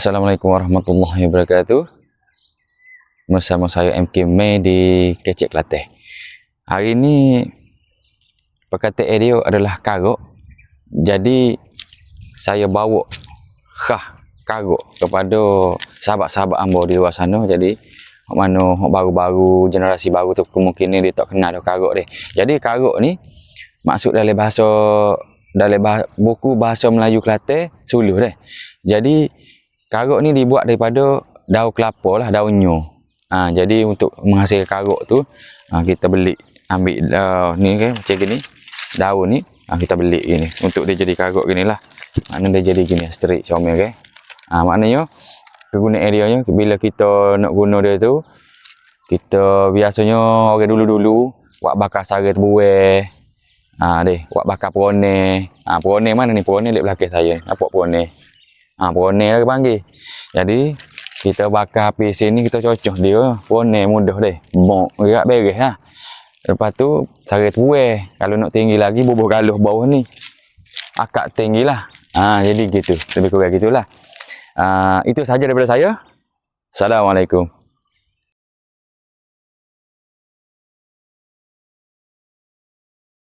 Assalamualaikum warahmatullahi wabarakatuh. Bersama saya MK May di Kecik Kelantan. Hari ini perkataan dia adalah karok. Jadi saya bawa khah karok kepada sahabat-sahabat ambo di luar sana. Jadi mana baru-baru generasi baru tu kemungkinan dia tak kenal dah karok dia. Jadi karok ni maksud dalam bahasa dalam bah, buku bahasa Melayu Kelantan suluh deh. Jadi karok ni dibuat daripada daun kelapa lah, daun nyo. Ha, jadi untuk menghasilkan karok tu ha, kita beli ambil uh, ni kan macam gini daun ni ha, kita beli gini untuk dia jadi karok gini lah. Makna dia jadi gini straight comel kan. Ha, maknanya kegunaan dia nya bila kita nak guna dia tu kita biasanya orang dulu-dulu buat bakar sara terbuai Ha deh, buat bakar perone. Ha perone mana ni? Perone dekat belakang saya. Nampak perone. Ha perone lah panggil. Jadi kita bakar api sini kita cocok dia. Perone mudah deh. Bok gerak beres ha. Lepas tu sarit buih. Kalau nak tinggi lagi bubuh galuh bawah ni. Akak tinggi lah. Ha jadi gitu. Lebih kurang gitulah. Ha itu saja daripada saya. Assalamualaikum.